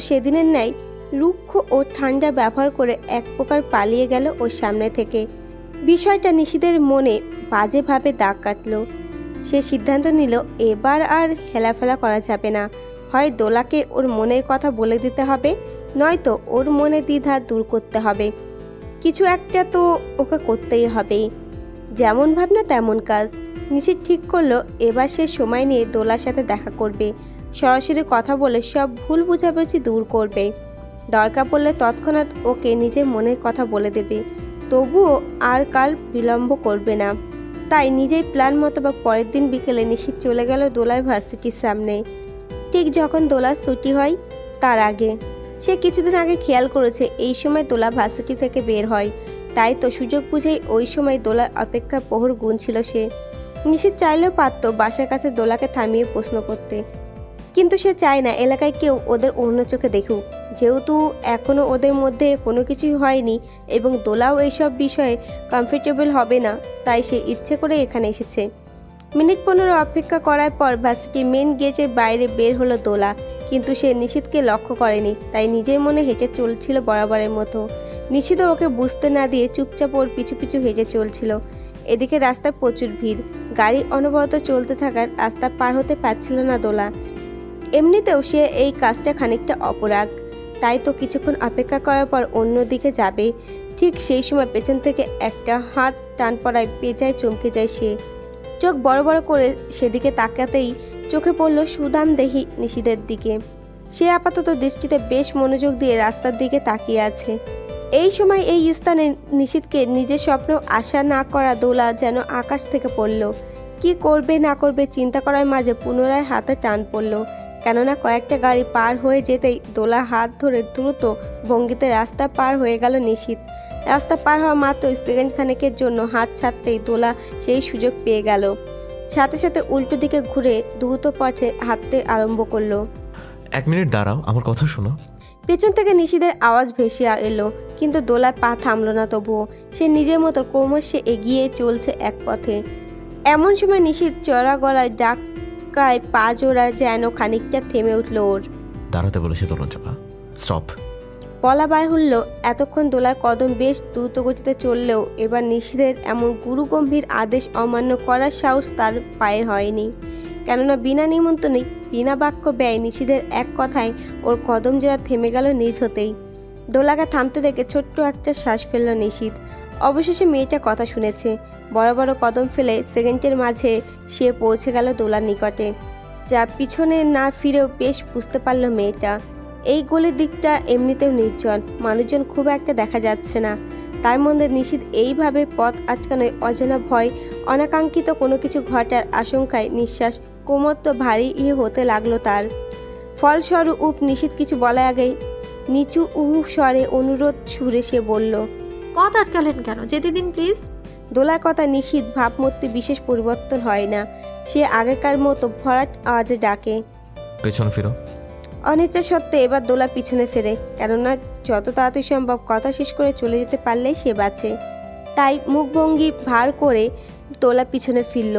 সেদিনের ন্যায় রুক্ষ ও ঠান্ডা ব্যবহার করে এক প্রকার পালিয়ে গেল ওর সামনে থেকে। বিষয়টা নিশিদের মনে বাজেভাবে দাগ কাটল। সে সিদ্ধান্ত নিল, এবার আর হেলাফেলা করা যাবে না। হয় দোলাকে ওর মনের কথা বলে দিতে হবে, নয়তো ওর মনে দ্বিধা দূর করতে হবে। কিছু একটা তো ওকে করতেই হবে। যেমন ভাবনা তেমন কাজ। নিশিত ঠিক করল, এবার সে সময় নিয়ে দোলার সাথে দেখা করবে। সরাসরি কথা বলে সব ভুল বোঝাবুঝি দূর করবে। দরকার পড়লে তৎক্ষণাৎ ওকে নিজের মনের কথা বলে দেবে। তবুও আর কাল বিলম্ব করবে না। তাই নিজেই প্ল্যান মতো বা পরের দিন বিকেলে নিশিত চলে গেল দোলা ভার্সিটির সামনে। ঠিক যখন দোলার ছুটি হয়, তার আগে। সে কিছুদিন আগে খেয়াল করেছে এই সময় দোলা ভার্সিটি থেকে বের হয়। তাই তো সুযোগ বুঝেই ওই সময় দোলার অপেক্ষা প্রহর গুণ ছিল সে। নিশিত চাইলেও পারত বাসার কাছে দোলাকে থামিয়ে প্রশ্ন করতে। কিন্তু সে চায় না এলাকায় কেউ ওদের অন্য চোখে দেখুক। যেহেতু এখনও ওদের মধ্যে কোনো কিছুই হয়নি এবং দোলাও এইসব বিষয়ে কমফোর্টেবল হবে না, তাই সে ইচ্ছে করে এখানে এসেছে। মিনিট পনেরো অপেক্ষা করার পর ভার্সিটি মেন গেটের বাইরে বের হলো দোলা, কিন্তু সে নিশিতকে লক্ষ্য করেনি, তাই নিজের মনে হেঁটে চলছিল বরাবরের মতো। নিশিত ওকে বুঝতে না দিয়ে চুপচাপ ওর পিছু পিছু হেঁটে চলছিল। এদিকে রাস্তায় প্রচুর ভিড়, গাড়ি অনবরত চলতে থাকার রাস্তা পার হতে পারছিল না দোলা। এমনিতেও সে এই কাজটা খানিকটা অপরাগ। তাই তো কিছুক্ষণ অপেক্ষা করার পর অন্য দিকে যাবে। ঠিক সেই সময় পেছন থেকে একটা হাত টান পড়ায় পেঁচায় চমকে যায় সে। চোখ বড় বড় করে সেদিকে তাকাতেই চোখে পড়ল সুদাম দেহি নিশিদের দিকে। সে আপাতত দৃষ্টিতে বেশ মনোযোগ দিয়ে রাস্তার দিকে তাকিয়ে আছে। এই সময় এই স্থানে নিশিতকে নিজের স্বপ্ন আশা না করা দোলা যেন আকাশ থেকে পড়ল। কি করবে না করবে চিন্তা করার মাঝে পুনরায় হাতে টান পড়ল। কেননা কয়েকটা গাড়ি পার হয়ে যেতেই দোলা হাত ধরে দ্রুত ভঙ্গিতে রাস্তা পার হয়ে গেল নিশিত। রাস্তা পার হওয়া মাত্রই সেকেন্ড খানেকের জন্য হাত ছাড়তেই দোলা সেই সুযোগ পেয়ে গেল। সাথে সাথে উল্টো দিকে ঘুরে দ্রুত পথে হাঁটতে আরম্ভ করল। এক মিনিট দাঁড়াও আমার কথা শোনো। পেছন থেকে নিশিদের আওয়াজ ভেসে এলো কিন্তু দোলার পা থামলো না তবুও। সে নিজের মতো ক্রমশ এগিয়ে চলছে এক পথে। এমন সময় নিশিত চড়া গলায় ডাকায় পা জোড়া যেন খানিকটা থেমে উঠল ওর। দাঁড়াতে বলেছে তরুণ চাপা। স্টপ। বলা বাহুল্য এতক্ষণ দোলার কদম বেশ দ্রুত গতিতে চললেও এবার নিশিদের এমন গুরুগম্ভীর আদেশ অমান্য করার সাহস তার পায়ে হয়নি। কেননা বিনা নিমন্ত্রণে বিনা বাক্য ব্যয় নিশিদের এক কথায় ওর কদম জোড়া থেমে গেল নিজ হতেই। দোলাকে থামতে দেখে ছোট্ট একটা শ্বাস ফেলল নিশিত অবশেষে মেয়েটা কথা শুনেছে। বড় বড় কদম ফেলে সেকেন্ডের মাঝে সে পৌঁছে গেল দোলার নিকটে, যা পিছনে না ফিরেও বেশ বুঝতে পারল মেয়েটা। এই গলির দিকটা এমনিতেও নির্জন, মানুষজন খুব একটা দেখা যাচ্ছে না। তার মধ্যে নিশিত এইভাবে পথ আটকানোয় অজানা ভয়, অনাকাঙ্ক্ষিত কোনো কিছু ঘটার আশঙ্কায় নিঃশ্বাস কোমত্ব ভারী ইয়ে হতে লাগল তার। ফলস্বরূপ নিশিত কিছু বলা আগেই নিচু উহু স্বরে অনুরোধ সুরে সে বলল, পথ আটকালেন কেন? যেতে দিন প্লিজ দোলার কথা নিশিত ভাবমূর্তি বিশেষ পরিবর্তন হয় না। সে আগেকার মতো ভরাট আওয়াজে ডাকে। পেছন ফিরো। অনিচ্ছা সত্ত্বে এবার দোলা পিছনে ফেরে কেননা যত তাড়াতাড়ি সম্ভব কথা শেষ করে চলে যেতে পারলেই সে বাঁচে। তাই মুখভঙ্গি ভার করে দোলা পিছনে ফিরল।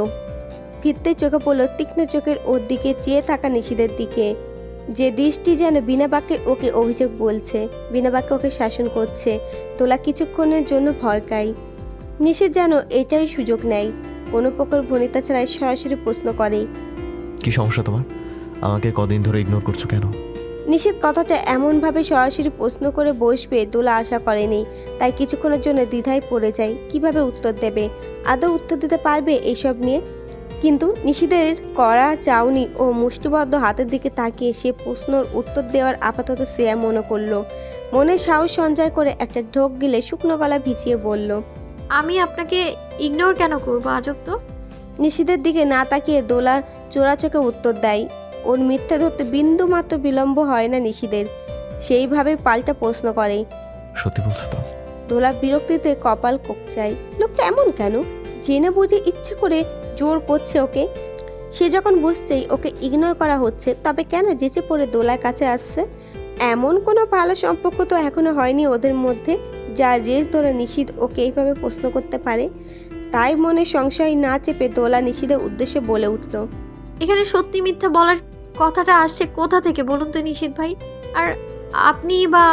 ফিরতে চোখে পড়ল তীক্ষ্ণ চোখের ওর দিকে চেয়ে থাকা নিশিদের দিকে। যে দৃষ্টি যেন বিনা বাক্যে ওকে অভিযোগ বলছে বিনা বাক্যে ওকে শাসন করছে তোলা কিছুক্ষণের জন্য ভরকাই নিষেধ যেন এটাই সুযোগ নেয়। কোনো প্রকার ভনিতা ছাড়াই সরাসরি প্রশ্ন করে। কি সমস্যা তোমার? আমাকে কদিন ধরে ইগনোর করছ কেন? নিষেধ কথাটা এমনভাবে সরাসরি প্রশ্ন করে বসবে দোলা আশা করেনি। তাই কিছুক্ষণের জন্য দ্বিধায় পড়ে যায় কীভাবে উত্তর দেবে? আদৌ উত্তর দিতে পারবে এইসব নিয়ে? কিন্তু নিশিদের করা চাউনি ও মুষ্টিবদ্ধ হাতের দিকে তাকিয়ে সে প্রশ্নর উত্তর দেওয়ার আপাতত শ্রেয়া মনে করল। মনে সাহস সঞ্চয় করে একটা ঢোক গিলে শুকনো গলা ভিজিয়ে বলল আমি আপনাকে ইগনোর কেন করব? আজব তো। নিশিদের দিকে না তাকিয়ে দোলা চোরা চোখে উত্তর দেয়। ওর মিথ্যা ধরতে বিন্দু মাত্র বিলম্ব হয় না নিশিদের। সেইভাবে পাল্টা প্রশ্ন করে। সত্যি বলছো তো? দোলা বিরক্তিতে কপাল কোক কোকচায়। লোকটা এমন কেন? জেনে বুঝে ইচ্ছে করে জোর করছে ওকে। সে যখন বুঝছেই ওকে ইগনোর করা হচ্ছে তবে কেন যেচে পড়ে দোলার কাছে আসছে? এমন কোনো ভালো সম্পর্ক তো এখনও হয়নি ওদের মধ্যে। যার রেস ধরে নিশিদ ওকে এইভাবে প্রশ্ন করতে পারে? তাই মনে সংশয় না চেপে দোলা নিশিদের উদ্দেশ্যে বলে উঠল এখানে সত্যি মিথ্যা বলার কথাটা আসছে কোথা থেকে বলুন তো নিশিত ভাই? আর আপনি বা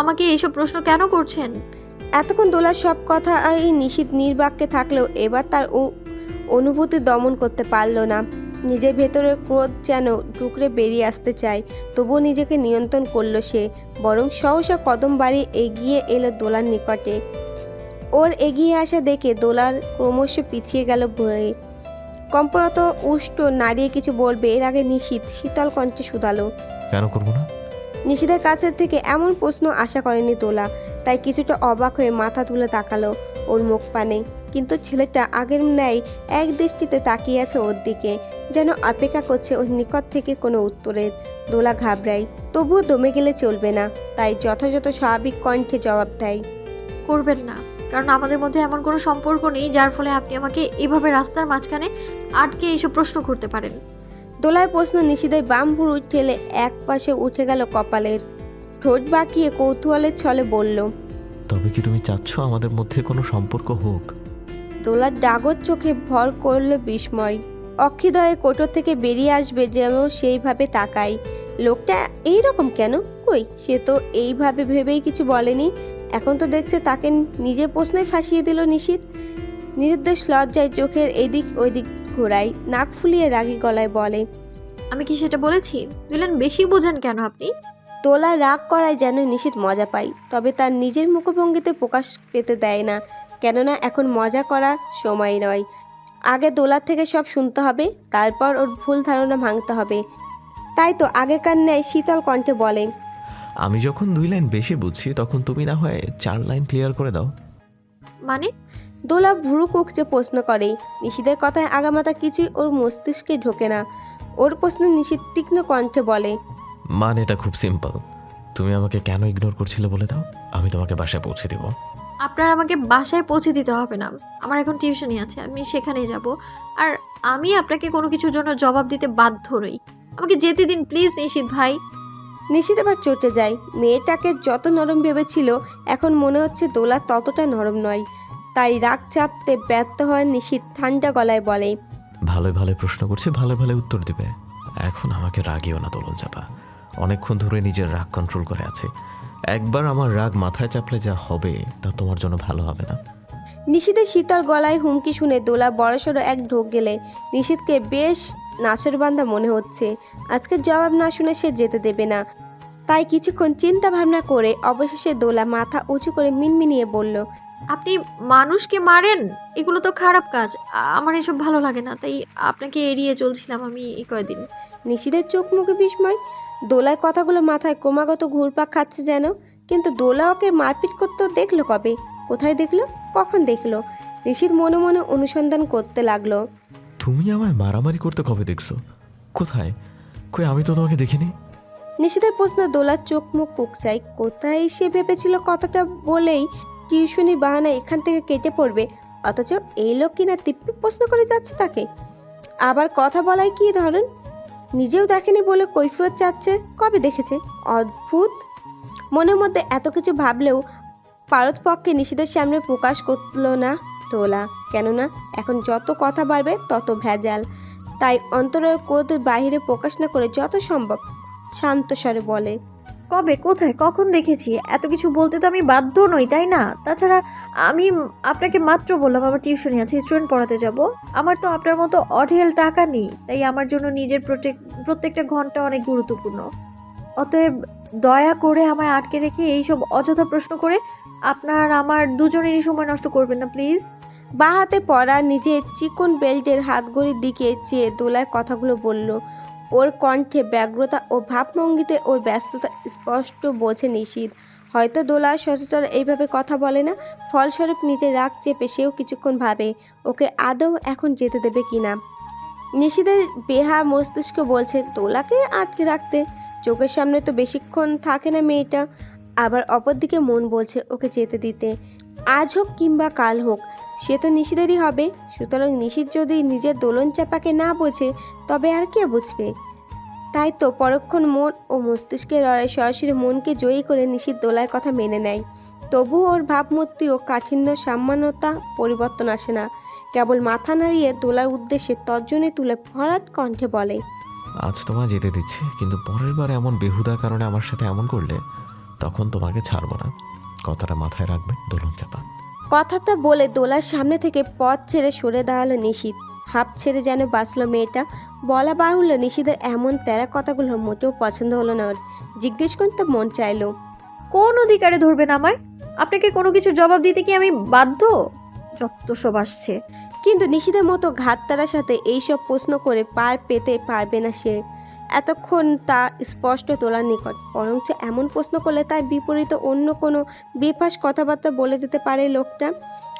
আমাকে এইসব প্রশ্ন কেন করছেন? এতক্ষণ দোলার সব কথা এই নিশীত নির্বাক্যে থাকলেও এবার তার অনুভূতি দমন করতে পারল না। নিজের ভেতরের ক্রোধ যেন টুকরে বেরিয়ে আসতে চায় তবুও নিজেকে নিয়ন্ত্রণ করল সে বরং সহসা কদম বাড়িয়ে এগিয়ে এলো দোলার নিকটে। ওর এগিয়ে আসা দেখে দোলার ক্রমশ পিছিয়ে গেল ভয়ে। কম্পরত উষ্ট নাড়িয়ে কিছু বলবে এর আগে নিশীত শীতল কণ্ঠে শুধালো। কেন করব না? নিশিদের কাছের থেকে এমন প্রশ্ন আশা করেনি তোলা তাই কিছুটা অবাক হয়ে মাথা তুলে তাকালো। ওর মুখ পানে। কিন্তু ছেলেটা আগের ন্যায় এক দৃষ্টিতে তাকিয়ে আছে ওর দিকে যেন অপেক্ষা করছে ওর নিকট থেকে কোনো উত্তরের। দোলা ঘাবড়াই তবুও দমে গেলে চলবে না তাই যথাযথ স্বাভাবিক কণ্ঠে জবাব দেয়। করবেন না কারণ আমাদের মধ্যে এমন কোনো সম্পর্ক নেই যার ফলে আপনি আমাকে এভাবে রাস্তার মাঝখানে আটকে এইসব প্রশ্ন করতে পারেন। দোলায় প্রশ্ন নিশিদের বাম ভুরু ঠেলে এক পাশে উঠে গেল কপালের। ঠোঁট বাঁকিয়ে কৌতূহলের ছলে বলল তবে কি তুমি চাচ্ছ আমাদের মধ্যে কোনো সম্পর্ক হোক? দোলার ডাগর চোখে ভর করল বিস্ময়। অক্ষিদয়ে কোটর থেকে বেরিয়ে আসবে যেন সেইভাবে তাকাই লোকটা এই রকম কেন? কই সে তো এইভাবে ভেবেই কিছু বলেনি। এখন তো দেখছে তাকে নিজের প্রশ্নই ফাঁসিয়ে দিল নিশীত। নিরুদ্দেশ লজ্জায় চোখের এদিক ওইদিক ঘোরায় নাক ফুলিয়ে রাগী গলায় বলে আমি কি সেটা বলেছি? দিলেন বেশি বোঝেন কেন আপনি? তোলা রাগ করায় যেন নিশীত মজা পায় তবে তার নিজের মুখভঙ্গিতে প্রকাশ পেতে দেয় না কেননা এখন মজা করা সময় নয়। আগে দোলার থেকে সব শুনতে হবে তারপর ওর ভুল ধারণা ভাঙতে হবে। তাই তো আগেকার ন্যায় শীতল কণ্ঠে বলে আমি যখন দুই লাইন বেশি বুঝছি তখন তুমি না হয় চার লাইন ক্লিয়ার করে দাও। মানে? দোলা ভুরু কুকচে প্রশ্ন করে নিশীদের কথায় আগামাতা কিছুই ওর মস্তিষ্কে ঢোকে না। ওর প্রশ্নে নিশীত তীক্ষ্ণ কণ্ঠে বলে মানে এটা খুব সিম্পল তুমি আমাকে কেন ইগনোর করছিলে বলে দাও? আমি তোমাকে বাসায় পৌঁছে দেবো। আপনার আমাকে বাসায় পৌঁছে দিতে হবে না। আমার এখন টিউশনই আছে আমি সেখানেই যাব। আর আমি আপনাকে কোনো কিছুর জন্য জবাব দিতে বাধ্য নই। আমাকে যেতে দিন প্লিজ নিশিত ভাই। নিশীত আবার চটে যায়। মেয়েটাকে যত নরম ভেবেছিল এখন মনে হচ্ছে দোলা ততটা নরম নয়। তাই রাগ চাপতে ব্যর্থ হয় নিশীত ঠান্ডা গলায় বলে। ভালোই ভালো প্রশ্ন করছে ভালো ভালো উত্তর দিবে। এখন আমাকে রাগিও না দোলন চাপা অনেকক্ষণ ধরে নিজের রাগ কন্ট্রোল করে আছে। একবার আমার রাগ মাথায় চাপলে যা হবে তা তোমার জন্য ভালো হবে না। নিশীতের শীতল গলায় হুমকি শুনে দোলা বড়সড় এক ঢোক গেলে নিশীতকে বেশ নাচরবান্ধা মনে হচ্ছে। আজকের জবাব না শুনে সে যেতে দেবে না। তাই কিছুক্ষণ চিন্তা ভাবনা করে অবশেষে দোলা মাথা উঁচু করে মিনমিনিয়ে বলল আপনি মানুষকে মারেন? এগুলো তো খারাপ কাজ। আমার এসব ভালো লাগে না তাই আপনাকে এড়িয়ে চলছিলাম আমি এই কয়দিন। নিশিদের চোখ মুখে বিস্ময় দোলার কথাগুলো মাথায় ক্রমাগত ঘুরপাক খাচ্ছে যেন। কিন্তু দোলা ওকে মারপিট করতেও দেখল কবে? কোথায় দেখল? কখন দেখল? নিশিত মনে মনে অনুসন্ধান করতে লাগল। তুমি আমায় মারামারি করতে কবে দেখছ? কোথায়? কই আমি তো তোমাকে দেখিনি। নিশিতের প্রশ্ন দোলার চোখ মুখ কুকচাই কোথায় সে ভেবেছিল কথাটা বলেই টিউশনি বাহানা এখান থেকে কেটে পড়বে। অথচ এই লোক কিনা তিপ্পি প্রশ্ন করে যাচ্ছে তাকে। আবার কথা বলাই কি ধরন? নিজেও দেখেনি বলে কৈফিয়ত চাচ্ছে, কবে দেখেছে? অদ্ভুত। মনের মধ্যে এত কিছু ভাবলেও পারতপক্ষে নিশিদের সামনে প্রকাশ করল না তোলা। কেননা, এখন যত কথা বাড়বে, তত ভেজাল। তাই অন্তরের কোদের বাহিরে প্রকাশ না করে যত সম্ভব শান্ত স্বরে বলে কবে, কোথায়, কখন দেখেছি? এত কিছু বলতে তো আমি বাধ্য নই, তাই না? তাছাড়া আমি আপনাকে মাত্র বললাম, আমার টিউশনি আছে, স্টুডেন্ট পড়াতে যাব। আমার তো আপনার মতো অঢেল টাকা নেই, তাই আমার জন্য নিজের প্রত্যেক, প্রত্যেকটা ঘণ্টা অনেক গুরুত্বপূর্ণ। অতএব দয়া করে আমায় আটকে রেখে এইসব অযথা প্রশ্ন করে আপনার, আমার দুজনেরই সময় নষ্ট করবেন না, প্লিজ। বা হাতে পরা নিজের চিকন বেল্টের হাতঘড়ির দিকে চেয়ে দোলায় কথাগুলো বলল ওর কণ্ঠে ব্যগ্রতা ও ভাবভঙ্গিতে ওর ব্যস্ততা স্পষ্ট বোঝে নিশীত। হয়তো দোলা সচরাচর এইভাবে কথা বলে না, ফলস্বরূপ নিজে রাগ চেপে সেও কিছুক্ষণ ভাবে, ওকে আদৌ এখন যেতে দেবে কিনা নিশীদের বেহা মস্তিষ্ক বলছে, দোলাকে আটকে রাখতে? চোখের সামনে তো বেশিক্ষণ থাকে না মেয়েটা। আবার অপরদিকে মন বলছে, ওকে যেতে দিতে। আজ হোক কিংবা কাল হোক সে তো নিশিদেরই হবে। সুতরাং নিশিত যদি নিজের দোলন চাপাকে না বোঝে, তবে আর কে বুঝবে? তাই তো পরক্ষণ মন ও মস্তিষ্কের লড়াই সরাসরি মনকে জয়ী করে নিশিত দোলার কথা মেনে নেয়। তবু ওর ভাবমূর্তি ও কাঠিন্য সামান্যতা পরিবর্তন আসে না। কেবল মাথা নাড়িয়ে দোলার উদ্দেশ্যে তর্জনে তুলে ভরাট কণ্ঠে বলে, আজ তোমায় যেতে দিচ্ছি, কিন্তু পরের বার এমন বেহুদা কারণে আমার সাথে এমন করলে তখন তোমাকে ছাড়বো না। কথাটা মাথায় রাখবে দোলন চাপা। কথাটা বলে দোলার সামনে থেকে পথ ছেড়ে সরে দাঁড়াল নিশীত। হাফ ছেড়ে যেন বাঁচলো মেয়েটা। বলা বাহুল্য নিশীদের এমন তেরা কথাগুলো মোটেও পছন্দ হলো না ওর। জিজ্ঞেস করতে মন চাইলো কোন অধিকারে ধরবেন আমায়? আপনাকে কোনো কিছু জবাব দিতে কি আমি বাধ্য? যত সব আসছে। কিন্তু নিশীদের মতো ঘাততারার সাথে এইসব প্রশ্ন করে পার পেতে পারবে না সে। এতক্ষণ তা স্পষ্ট তোলার নিকট বরঞ্চ এমন প্রশ্ন করলে তার বিপরীতে অন্য কোনো বেফাস কথাবার্তা বলে দিতে পারে লোকটা।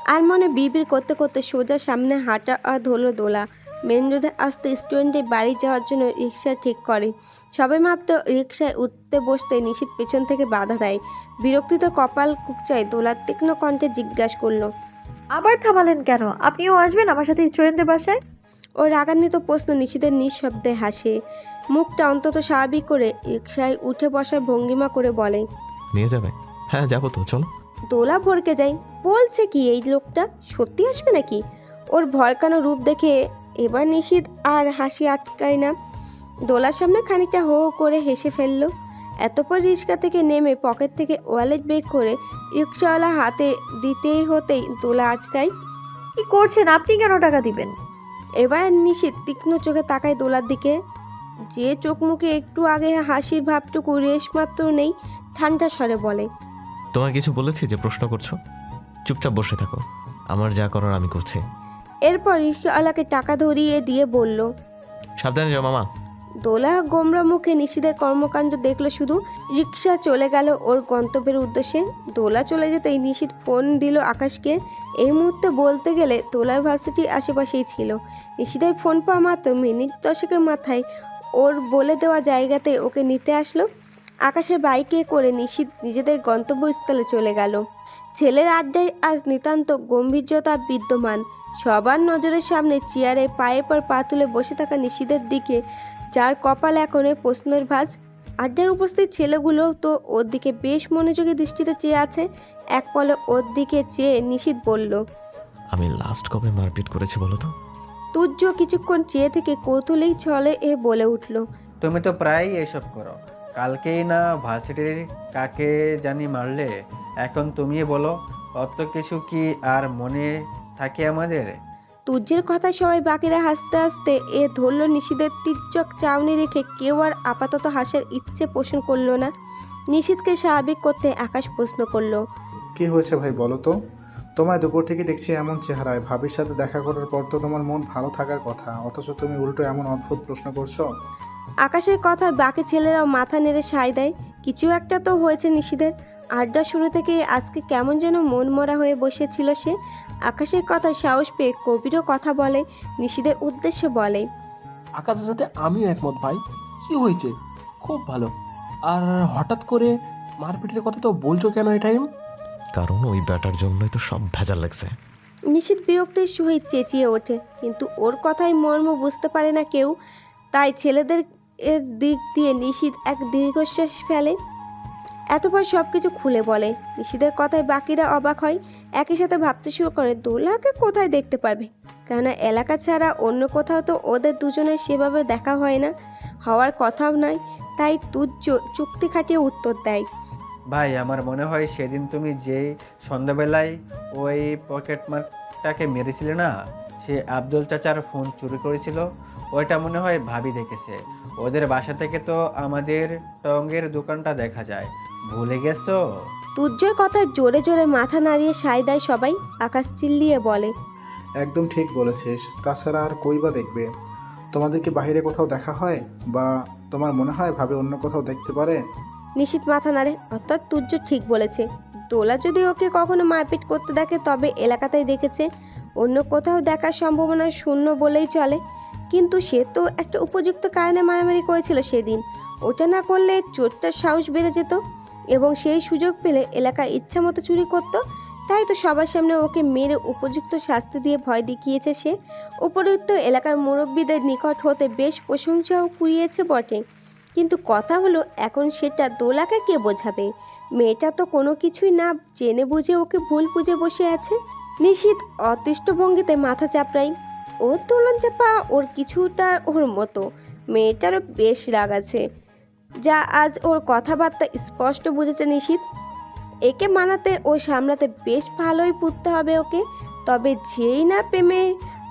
আর মনে বিড়বিড় করতে করতে সোজা সামনে হাঁটা আর ধরলো দোলা। মেন রোডে আসতে স্টুডেন্টের বাড়ি যাওয়ার জন্য রিক্সা ঠিক করে। সবে মাত্র রিক্সায় উঠতে বসতে নিশীত পেছন থেকে বাধা দেয়। বিরক্তিত কপাল কুকচায় দোলার তীক্ষ্ণ কণ্ঠে জিজ্ঞাসা করল আবার থামালেন কেন? আপনিও আসবেন আমার সাথে স্টুডেন্টদের বাসায়? ও রাগান্বিত প্রশ্ন নিশিদের নিঃশব্দে হাসে। মুখটা অন্তত স্বাভাবিক করে রিক্সায় উঠে বসার ভঙ্গিমা করে বলে নিয়ে যাবে। হ্যাঁ যাব তো চলো। দোলা ভরকে যাই বলছে কি এই লোকটা সত্যি আসবে নাকি? ওর ভরকানো রূপ দেখে এবার নিশিদ আর হাসি আটকায় না। দোলার সামনে খানিকটা হো হো করে হেসে ফেলল। এতপর রিক্সা থেকে নেমে পকেট থেকে ওয়ালেট বের করে রিক্সাওয়ালা হাতে দিতেই হতেই দোলা আটকায়। কি করছেন? আপনি কেন টাকা দিবেন? এবার নিশীত তীক্ষ্ণ চোখে তাকায় দোলার দিকে। যে চোখ মুখে একটু আগে হাসির ভাবটুকু রেশমাত্র নেই ঠান্ডা স্বরে বলে তোমায় কিছু বলেছি যে প্রশ্ন করছ? চুপচাপ বসে থাকো। আমার যা করার আমি করছি। এরপর রিক্সাওয়ালাকে টাকা ধরিয়ে দিয়ে বলল সাবধানে যাও মামা। দোলা গোমরা মুখে নিশিদের কর্মকাণ্ড দেখল শুধু রিক্সা চলে গেল ওর গন্তব্যের উদ্দেশ্যে। দোলা চলে যেতেই নিশিত ফোন দিল আকাশকে। এই মুহূর্তে বলতে গেলে দোলা ভার্সিটি আশেপাশেই ছিল। নিশিদের ফোন পাওয়া মাত্র মিনিট দশেকের মাথায় ওর বলে দেওয়া জায়গাতে ওকে নিতে আসলো। আকাশে বাইকে করে নিশিত নিজেদের গন্তব্যস্থলে চলে গেল। ছেলের আড্ডায় আজ নিতান্ত গম্ভীর্যতা বিদ্যমান। সবার নজরের সামনে চেয়ারে পায়ে পর পা তুলে বসে থাকা নিশিদের দিকে, যার কপাল এখন প্রশ্নের ভাঁজ। আড্ডার উপস্থিত ছেলেগুলো তো ওর দিকে বেশ মনোযোগী দৃষ্টিতে চেয়ে আছে। এক পলে ওর দিকে চেয়ে নিশিত বলল, আমি লাস্ট কবে মারপিট করেছি বলো তো? তুর্য কিছুক্ষণ চেয়ে থেকে কৌতূহলেই ছলে এ বলে উঠল তুমি তো প্রায়ই এসব করো। কালকেই না ভার্সিটির কাকে জানি মারলে? এখন তুমি বলো অত কিছু কি আর মনে থাকে আমাদের? তুর্যের কথায় সবাই বাকিরা হাসতে হাসতে এ ধরল নিশিদের তীর্যক চাউনি দেখে কেউ আর আপাতত হাসার ইচ্ছে পোষণ করল না। নিশিতকে স্বাভাবিক করতে আকাশ প্রশ্ন করল কি হয়েছে ভাই বলো তো? তোমায় দুপুর থেকে দেখছি এমন চেহারায়। ভাবির সাথে দেখা করার পর তো তোমার মন ভালো থাকার কথা। অথচ তুমি উল্টো এমন অদ্ভুত প্রশ্ন করছ। আকাশের কথা বাকি ছেলেরাও মাথা নেড়ে সায় দেয়। কিছু একটা তো হয়েছে নিশিদের। আড্ডা শুরু থেকে আজকে কেমন যেন মন মরা হয়ে বসেছিল সে। আকাশের কথা সাহস পেয়ে কবিরও কথা বলে নিশিদের উদ্দেশ্যে বলে। আকাশের সাথে আমিও একমত ভাই। কি হয়েছে? খুব ভালো। আর হঠাৎ করে মারপিটের কথা তো বলছো কেন এই টাইম কারণ ওই ব্যাটার জন্যই তো সব ভেজাল লাগছে। নিশিত বিরক্তির সহিত চেঁচিয়ে ওঠে, কিন্তু ওর কথায় মর্ম বুঝতে পারে না কেউ। তাই ছেলেদের এর দিক দিয়ে নিশিত এক দীর্ঘশ্বাস ফেলে। এতবার সব কিছু খুলে বলে। নিশিদের কথায় বাকিরা অবাক হয়। একই সাথে ভাবতে শুরু করে, দোলাকে কোথায় দেখতে পারবে? কেননা এলাকা ছাড়া অন্য কোথাও তো ওদের দুজনের সেভাবে দেখা হয় না। হওয়ার কথাও নয়, তাই তুজ্জ চুক্তি খাটিয়ে উত্তর দেয়। ভাই আমার মনে হয় সেদিন তুমি যেই সন্ধ্যাবেলায় ওই পকেট মারটাকে মেরেছিলে না সে আব্দুল চাচার ফোন চুরি করেছিল ওইটা মনে হয় ভাবি দেখেছে। ওদের বাসা থেকে তো আমাদের টঙ্গের দোকানটা দেখা যায়। ভুলে গেছো? তুজ্জোর কথায় জোরে জোরে মাথা নাড়িয়ে সায় দেয় সবাই আকাশ চিল্লিয়ে বলে একদম ঠিক বলেছিস তাছাড়া আর কই বা দেখবে? তোমাদের কি বাইরে কোথাও দেখা হয়? বা তোমার মনে হয় ভাবে অন্য কোথাও দেখতে পারে? নিশিত মাথা নাড়ে, অর্থাৎ তুর্য ঠিক বলেছে। দোলা যদি ওকে কখনো মারপিট করতে দেখে, তবে এলাকাতেই দেখেছে, অন্য কোথাও দেখার সম্ভাবনা শূন্য বলেই চলে। কিন্তু সে তো একটা উপযুক্ত কারণে মারামারি করেছিল সেদিন। ওটা না করলে চোরটার সাহস বেড়ে যেত, এবং সেই সুযোগ পেলে এলাকা ইচ্ছা মতো চুরি করতো। তাই তো সবার সামনে ওকে মেরে উপযুক্ত শাস্তি দিয়ে ভয় দেখিয়েছে সে। উপরুক্ত এলাকার মুরব্বীদের নিকট হতে বেশ প্রশংসাও কুড়িয়েছে বটে। কিন্তু কথা হলো, এখন সেটা দোলাকে কে বোঝাবে? মেয়েটা তো কোনো কিছুই না জেনে বুঝে ওকে ভুল বুঝে বসে আছে। নিশীত অতিষ্ঠ ভঙ্গিতে মাথা চাপড়াই ওর দোলন চাপা ওর কিছুটা ওর মতো। মেয়েটারও বেশ রাগ আছে। যা আজ ওর কথাবার্তা স্পষ্ট বুঝেছে নিশীত। একে মানাতে ও সামলাতে বেশ ভালোই পুততে হবে ওকে। তবে যেই না প্রেমে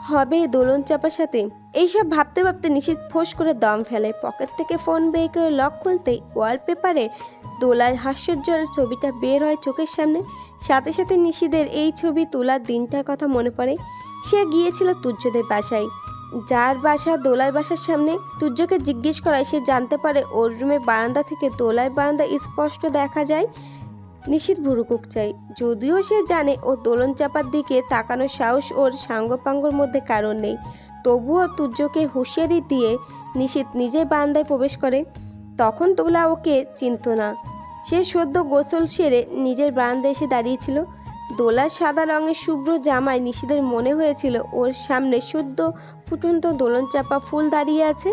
হবে দোলন চাপার সাথে এইসব ভাবতে ভাবতে নিশীত ফোঁস করে দম ফেলে। পকেট থেকে ফোন বের করে লক খুলতেই ওয়ালপেপারে দোলার হাস্যোজ্জ্বল ছবিটা বের হয় চোখের সামনে। সাথে সাথে নিশিদের এই ছবি তোলার দিনটার কথা মনে পড়ে। সে গিয়েছিল তুর্যদের বাসায়। যার বাসা দোলার বাসার সামনে। তুর্যকে জিজ্ঞেস করায় সে জানতে পারে ওর রুমে বারান্দা থেকে দোলার বারান্দা স্পষ্ট দেখা যায়। নিশীত ভুরুকুক চাই যদিও সে জানে ও দোলন চাপার দিকে তাকানোর সাহস ওর সাঙ্গপাঙ্গর মধ্যে কারণ নেই। তবুও তুর্যকে হুঁশিয়ারি দিয়ে নিশীত নিজের বারান্দায় প্রবেশ করে। তখন দোলা ওকে চিনত না। সে সদ্য গোসল সেরে নিজের বারান্দায় এসে দাঁড়িয়েছিল দোলার সাদা রঙের শুভ্র জামায় নিশীদের মনে হয়েছিল, ওর সামনে শুদ্ধ ফুটন্ত দোলন চাপা ফুল দাঁড়িয়ে আছে।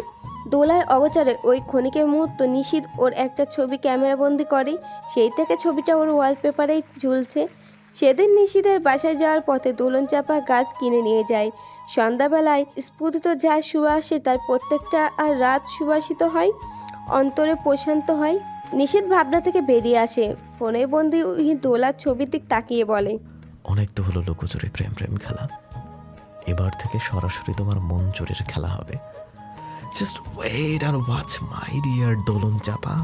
দোলার অগচরে ওই ক্ষণিকের মুহূর্ত নিশীদ ওর একটা ছবি ক্যামেরাবন্দি করে, সেই থেকে ছবিটা ওর ওয়ালপেপারেই ঝুলছে। সেদিন নিশীদের বাসায় যাওয়ার পথে দোলন চাপা গাছ কিনে নিয়ে যায়। সন্ধ্যাবেলায় স্ফুটিত যা সুবাসে তার প্রত্যেকটা আর রাত সুবাসিত হয়, অন্তরে প্রশান্ত হয়। নিশীদ ভাবনা থেকে বেরিয়ে আসে, ফোনে বন্দি দোলার ছবির দিক তাকিয়ে বলে, অনেক তো হলো লুকোচুরি প্রেম প্রেম খেলা। এবার থেকে সরাসরি তোমার মন চোরের খেলা হবে। Just wait and watch my dear Dolon Chapa